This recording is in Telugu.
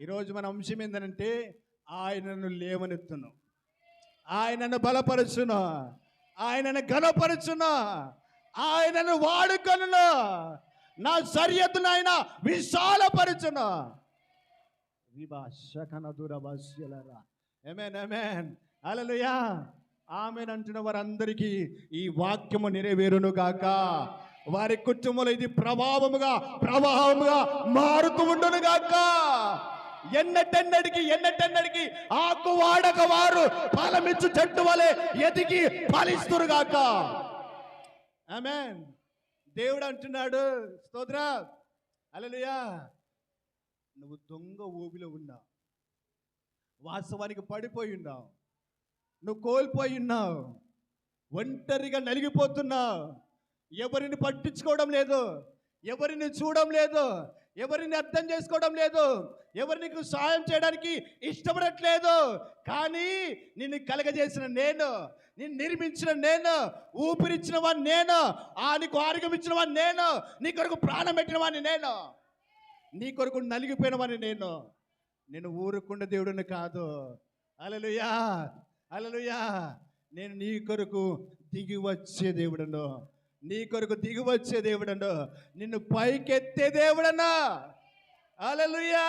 ఈరోజు మన అంశం ఏంటంటే ఆయనను లేవనెత్తును. ఆయనను బలపరుచును. ఆయనను ఘనపరచును. ఆయనను వాడుకను నా సరిహద్దును ఆయన విశాలపరచును. విభాషకన ఎమెన్ ఎమెన్ అలలుయా ఆమెను అంటున్న వారందరికీ ఈ వాక్యము నెరవేరును గాక. వారి కుటుంబంలో ఇది ప్రభావముగా ప్రభావముగా మారుతూ ఉండును గాక. ఎన్నటెన్నడికి ఎన్నటెన్నడికి ఆకు వాడక వారు ఫలమిచ్చు చెట్టు వలె ఎదిగి ఫలిస్తురుగాక ఆమెన్ దేవుడు అంటున్నాడు స్తోత్ర అలలుయా నువ్వు దొంగ ఊబిలో ఉన్నావు. వాస్తవానికి పడిపోయి ఉన్నావు. నువ్వు కోల్పోయి ఉన్నావు. ఒంటరిగా నలిగిపోతున్నావు. ఎవరిని పట్టించుకోవడం లేదు. ఎవరిని చూడడం లేదు. ఎవరిని అర్థం చేసుకోవడం లేదు. ఎవరు నీకు సహాయం చేయడానికి ఇష్టపడట్లేదు. కానీ నిన్ను కలగజేసిన నేను నిన్ను నిర్మించిన నేను ఊపిరిచ్చిన వాడిని నేను ఆ నీకు ఆరోగ్యం ఇచ్చిన వాడిని నేను నీ కొరకు ప్రాణం పెట్టిన వాడిని నేను నీ కొరకు నలిగిపోయిన వాడిని నేను. నేను ఊరుకున్న దేవుడిని కాదు. అలలుయా అలలుయా నేను నీ కొరకు దిగి వచ్చే దేవుడను. నీ కొరకు దిగువచ్చే వచ్చే నిన్ను పైకెత్తే దేవుడన్నా. అలలుయా